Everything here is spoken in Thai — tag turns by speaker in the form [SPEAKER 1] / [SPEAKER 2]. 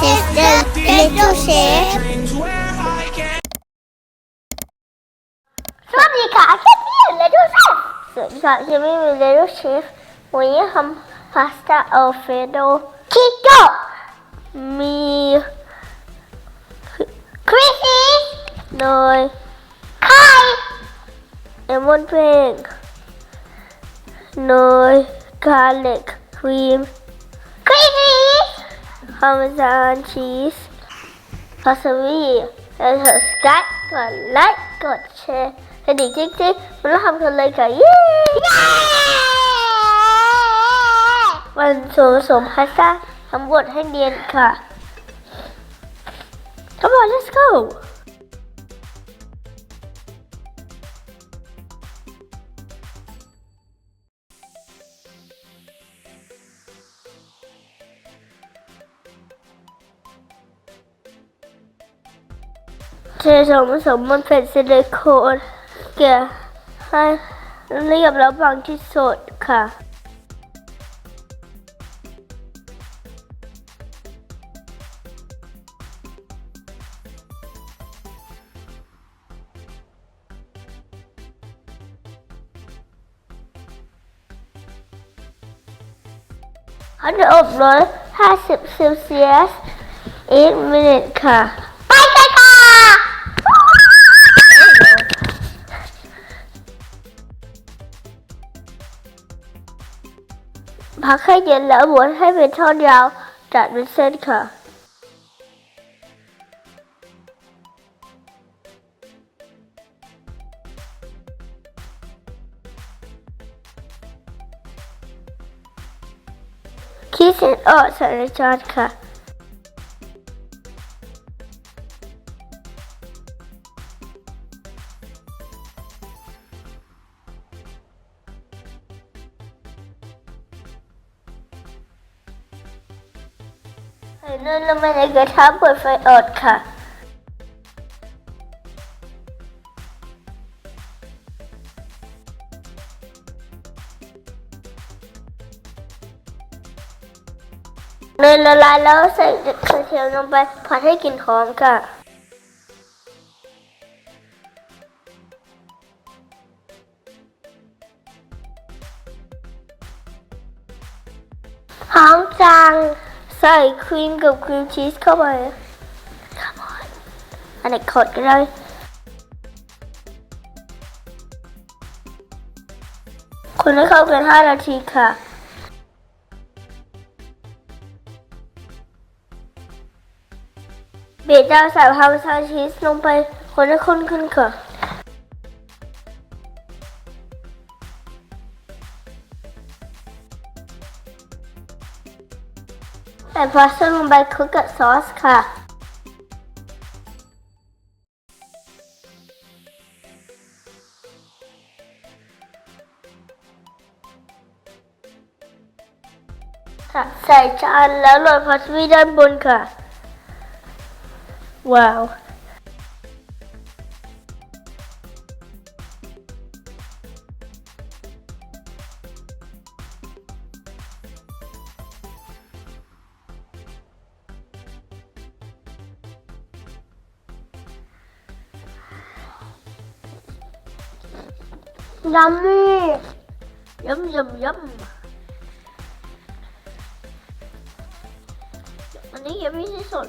[SPEAKER 1] This is the little chef สวัสดีค่ะแค่นี้เลยดูสิสวัสดีค่ะฉันไม่มีเลยดูเชฟวันนี้ทำพาสต้าอัลเฟรโดคิโกมีคริสซี่โดยไข่เลมอนเพงโดยกาลิกครีมคริสซี่ พาร์เมซานชีสพาสวีแล้วกดสกัดกดไลค์กดแชร์ให้ดีจริงๆมาทำกันเลยค่ะเย้มันส่วนผสมพาสต้าทั้งหมดให้เนียนค่ะ Come on let's go เทส่วนผสมมันเป็นซิลิโคนเกลี่ยให้เรียบแล้วบางที่สุดค่ะเขาจะอบร้อย50เซลเซียสอีกมินิทค่ะ พักให้เย็นแล้วม้วนให้เป็นท่อนยาวจัดเป็นเส้นค่ะคีเส้นออกใส่ในจานค่ะ ส่เนลงไปในกระทะเปิดไฟอ่อนค่ะ เนยละลายแล้วใส่กระเทียมลงไปผัดให้กลิ่นหอมค่ะหอมจัง ใส่ครีมกับครีมชีสเข้าไป Come on อันนี้ขดก็ได้คนให้เข้ากัน 5 นาทีค่ะ เบรดดาวใส่พาร์เมซานชีสลงไปคนให้ข้นขึ้นค่ะ ใส่พาสต้าลงไปคลุกกับซอสค่ะ ค่ะ ใส่จานแล้วโรยพาสวีด้านบนค่ะ ว้าว ยัมมี่ยัมยัมยัมอันนี้ยังไม่ที่สุ